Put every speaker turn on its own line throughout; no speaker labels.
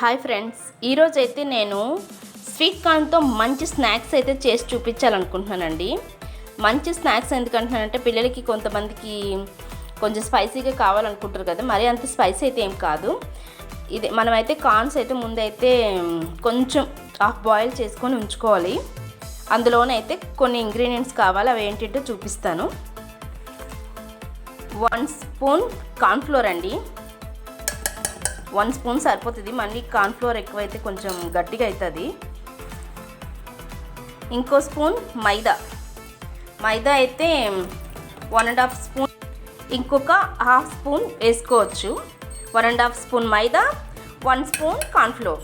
Hi friends ఈరోజు అయితే నేను స్వీట్ కార్న్తో మంచి స్నాక్స్ అయితే చేసి చూపించాలనుకుంటున్నానండి. మంచి స్నాక్స్ ఎందుకంటున్నానంటే పిల్లలకి కొంతమందికి కొంచెం స్పైసీగా కావాలనుకుంటారు కదా మరి అంత స్పైసీ అయితే ఏం కాదు. ఇది మనమైతే కార్న్స్ అయితే ముందైతే కొంచెం హాఫ్ బాయిల్ చేసుకొని ఉంచుకోవాలి. అందులోనైతే కొన్ని ఇంగ్రీడియంట్స్ కావాలి అవి ఏంటంటే చూపిస్తాను. వన్ స్పూన్ కార్న్ఫ్లోర్ అండి. వన్ స్పూన్ సరిపోతుంది. మళ్ళీ కార్న్ఫ్లోర్ ఎక్కువైతే కొంచెం గట్టిగా అవుతుంది. ఇంకో స్పూన్ మైదా. మైదా అయితే వన్ అండ్ హాఫ్ స్పూన్. ఇంకొక హాఫ్ స్పూన్ వేసుకోవచ్చు. One and half spoon maida one spoon cornflour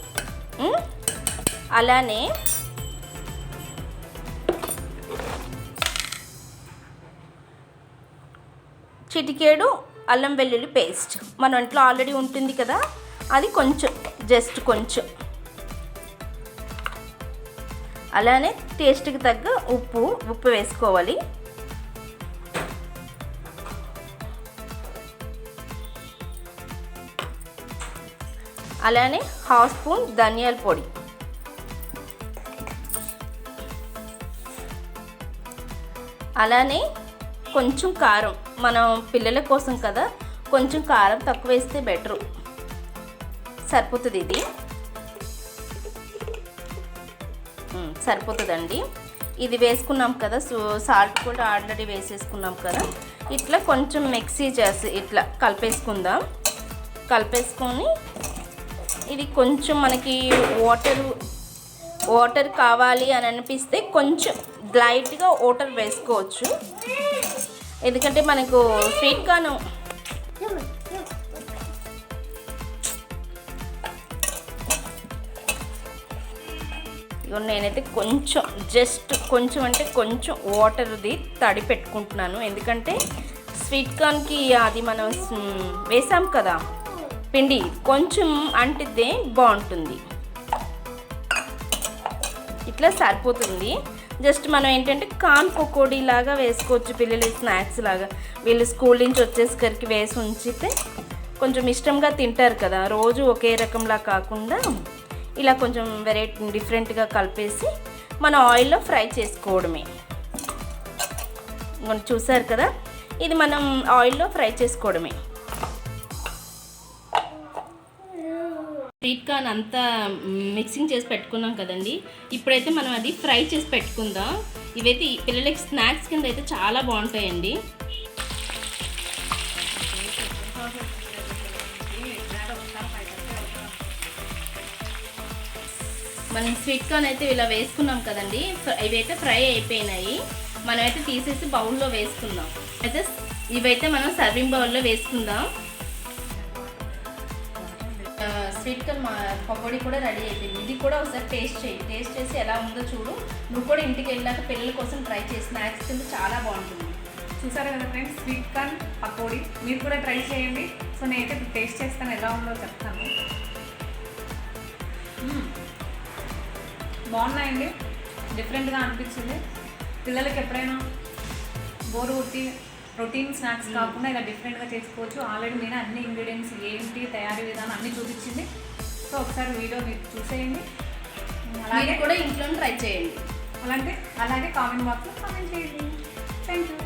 అలానే చిటికేడు అల్లం వెల్లుల్లి పేస్ట్. మన ఇంట్లో ఆల్రెడీ ఉంటుంది కదా? అది కొంచెం జస్ట్ కొంచెం. అలానే టేస్ట్కి తగ్గ ఉప్పు ఉప్పు వేసుకోవాలి. అలానే హాఫ్ స్పూన్ ధనియాల పొడి. అలానే కొంచెం కారం మనం పిల్లల కోసం కదా కొంచెం కారం తక్కువ వేస్తే బెటరు. సరిపోతుంది ఇది. సరిపోతుందండి. ఇది వేసుకున్నాం కదా సో సాల్ట్ కూడా ఆల్రెడీ వేసేసుకున్నాం కదా. ఇట్లా కొంచెం మిక్సీ చేసి ఇట్లా కలిపేసుకుందాం. కలిపేసుకొని ఇది కొంచెం మనకి వాటర్ వాటర్ కావాలి అని అనిపిస్తే కొంచెం లైట్గా వాటర్ వేసుకోవచ్చు. ఎందుకంటే మనకు స్వీట్ కార్న్ ఇదిగో నేనైతే కొంచెం జస్ట్ కొంచెం అంటే కొంచెం వాటర్ది తడి పెట్టుకుంటున్నాను. ఎందుకంటే స్వీట్ కార్న్కి అది మనం వేసాం కదా పిండి కొంచెం అంటిద్దే బాగుంటుంది. ఇట్లా సరిపోతుంది. జస్ట్ మనం ఏంటంటే కాన్ పకోడీ లాగా వేసుకోవచ్చు పిల్లలు స్నాక్స్ లాగా. వీళ్ళు స్కూల్ నుంచి వచ్చేసరికి వేసి ఉంచితే కొంచెం ఇష్టంగా తింటారు కదా రోజు ఒకే రకంలా కాకుండా ఇలా కొంచెం వెరైటీ డిఫరెంట్గా కలిపేసి మన ఆయిల్లో ఫ్రై చేసుకోవడమే. మనం చూసారు కదా? ఇది మనం ఆయిల్లో ఫ్రై చేసుకోవడమే. స్వీట్ కార్న్ అంతా మిక్సింగ్ చేసి పెట్టుకున్నాం కదండి. ఇప్పుడైతే మనం అది ఫ్రై చేసి పెట్టుకుందాం. ఇవైతే పిల్లలకి స్నాక్స్ కింద అయితే చాలా బాగుంటాయండి. మనం స్వీట్ కార్న్ అయితే ఇలా వేసుకున్నాం కదండి. ఇవైతే ఫ్రై అయిపోయినాయి. మనమైతే తీసేసి బౌల్లో వేసుకుందాం. అయితే ఇవైతే మనం సర్వింగ్ బౌల్లో వేసుకుందాం. స్వీట్ కార్న్ మా పకోడీ కూడా రెడీ అయిపోయింది. ఇది కూడా ఒకసారి టేస్ట్ చేయి. టేస్ట్ చేసి ఎలా ఉందో చూడు. నువ్వు కూడా ఇంటికి వెళ్ళాక పిల్లల కోసం ట్రై చేసి స్నాక్స్ కింద చాలా బాగుంటుంది.
చూసారు కదా ఫ్రెండ్స్ స్వీట్ కార్న్ పకోడీ. మీరు కూడా ట్రై చేయండి. సో నేనైతే టేస్ట్ చేస్తాను ఎలా ఉందో చెప్తాను. బాగున్నాయండి. డిఫరెంట్గా అనిపించింది. పిల్లలకి ఎప్పుడైనా బోర్ కొట్టి రొటీన్ స్నాక్స్ కాకుండా ఇలా డిఫరెంట్గా చేసుకోవచ్చు. ఆల్రెడీ నేను అన్ని ఇంగ్రీడియంట్స్ ఏంటి తయారీ విధానం అన్నీ చూపించింది. సో ఒకసారి వీడియో మీరు చూసేయండి. అలాగే
కూడా ఇంట్లో ట్రై చేయండి.
అలాగే అలాగే కామెంట్ బాక్స్లో కామెంట్ చేయండి. Thank you